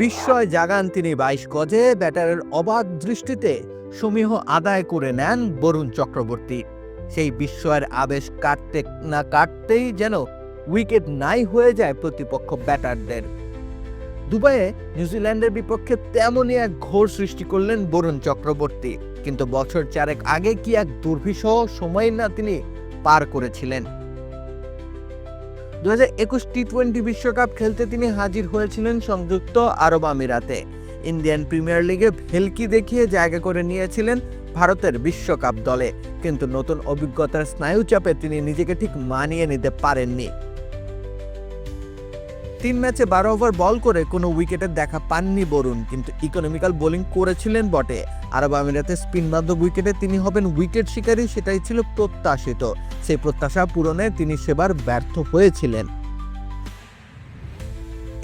বিস্ময় জাগান তিনি বাইশ গজে ব্যাটারের অবাধ দৃষ্টিতে সমীহ আদায় করে নেন বরুণ চক্রবর্তী। সেই বিস্ময়ের আবেশ কাটতে না কাটতেই যেন উইকেট নাই হয়ে যায় প্রতিপক্ষ ব্যাটারদের। দুবাইয়ে নিউজিল্যান্ডের বিপক্ষে তেমনই এক ঘোর সৃষ্টি করলেন বরুণ চক্রবর্তী, কিন্তু বছর চারেক আগে কি এক দুর্বিষহ সময় না তিনি পার করেছিলেন। দু হাজার একুশ টি টোয়েন্টি বিশ্বকাপ খেলতে তিনি হাজির হয়েছিলেন সংযুক্ত আরব আমিরাতে। ইন্ডিয়ান প্রিমিয়ার লিগে ভেলকি দেখিয়ে জায়গা করে নিয়েছিলেন ভারতের বিশ্বকাপ দলে। কিন্তু নতুন অভিজ্ঞতার স্নায়ুচাপে তিনি নিজেকে ঠিক মানিয়ে নিতে পারেননি। তিন ম্যাচে বারো ওভার বল করে কোনো উইকেটের দেখা পাননি বরুণ, কিন্তু ইকোনমিক্যাল বোলিং করেছিলেন বটে। আরব আমিরাতে স্পিন বান্ধব উইকেটে তিনি হবেন উইকেট শিকারী, সেটাই ছিল প্রত্যাশিত। সেই প্রত্যাশা পূরণে তিনি সেবার ব্যর্থ হয়েছিলেন।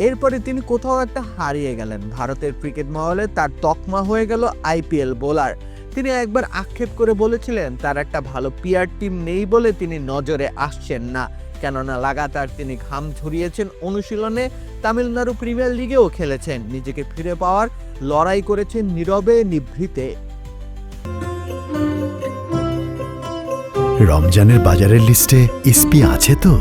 এরপরে তিনি কোথাও একটা হারিয়ে গেলেন। ভারতের ক্রিকেট মহলে তার তকমা হয়ে গেল আইপিএল বোলার। তিনি একবার আক্ষেপ করে বলেছিলেন, তার একটা ভালো পিয়ার টিম নেই বলে তিনি নজরে আসছেন না। কেননা লাগাতার তিনি ঘাম ঝরিয়েছেন অনুশীলনে তামিলনাড়ু প্রিমিয়ার লিগেও খেলেছেন। নিজেকে ফিরে পাওয়ার লড়াই করেছেন নীরবে নিভৃতে। রমজানের বাজারের লিস্টে ইসপি আছে তো?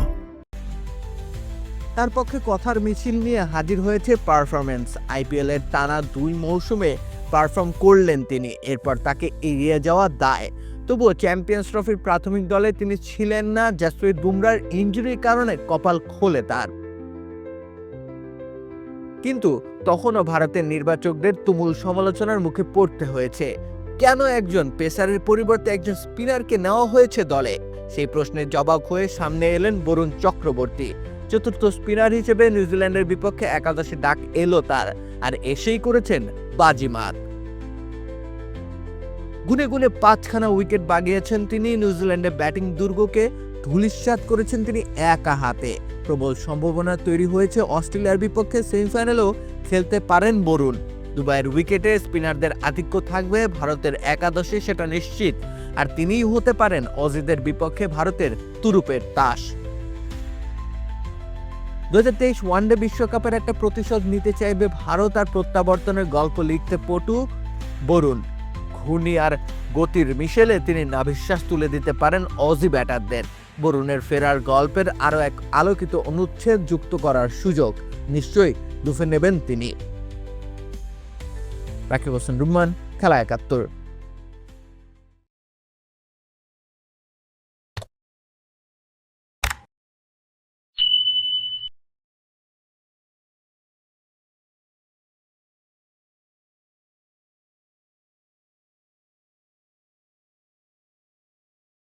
তার পক্ষে কথার মিছিল নিয়ে হাজির হয়েছে পারফরমেন্স আইপিএল এর টানা দুই মৌসুমে পারফর্ম করলেন তিনি। এরপর তাকে এড়িয়ে যাওয়া দায়। তবুও চ্যাম্পিয়ন্স ট্রফির প্রাথমিক দলে তিনি ছিলেন না জাসপ্রীত বুমরার ইঞ্জুরির কারণে কপাল খোলে তার। কিন্তু তখনও ভারতের নির্বাচকদের তুমুল সমালোচনার মুখে পড়তে হয়েছে। কেন একজন পেসারের পরিবর্তে একজন স্পিনারকে নেওয়া হয়েছে দলে? সেই প্রশ্নের জবাব হয়ে সামনে এলেন বরুণ চক্রবর্তী। চতুর্থ স্পিনার হিসেবে নিউজিল্যান্ডের বিপক্ষে একাদশে ডাক এলো তার, আর এসেই করেছেন বাজিমাত। গুনে গুনে পাঁচখানা উইকেট বাগিয়েছেন তিনি। নিউজিল্যান্ডের ব্যাটিং দুর্গকে ধুলিস্বাত করেছেন তিনি একা হাতে। প্রবল সম্ভাবনা তৈরি হয়েছে অস্ট্রেলিয়ার বিপক্ষে সেমিফাইনালেও খেলতে পারেন বরুণ। দুবাইয়ের উইকেটে স্পিনারদের আধিক্য থাকবে ভারতের একাদশে, সেটা নিশ্চিত। আর তিনিই হতে পারেন অজিদের বিপক্ষে ভারতের তুরুপের তাস। দু হাজার তেইশ ওয়ানডে বিশ্বকাপের একটা প্রতিশোধ নিতে চাইবে ভারত, আর প্রত্যাবর্তনের গল্প লিখতে পটু বরুণ। ঘূর্ণি আর গতির মিশেলে তিনি নাভিশ্বাস তুলে দিতে পারেন অজি ব্যাটারদের। বরুণের ফেরার গল্পের আরও এক আলোকিত অনুচ্ছেদ যুক্ত করার সুযোগ। নিশ্চয়ই লুফে নেবেন তিনি। রাকিব হোসেন রুম্মান, খেলা একাত্তর।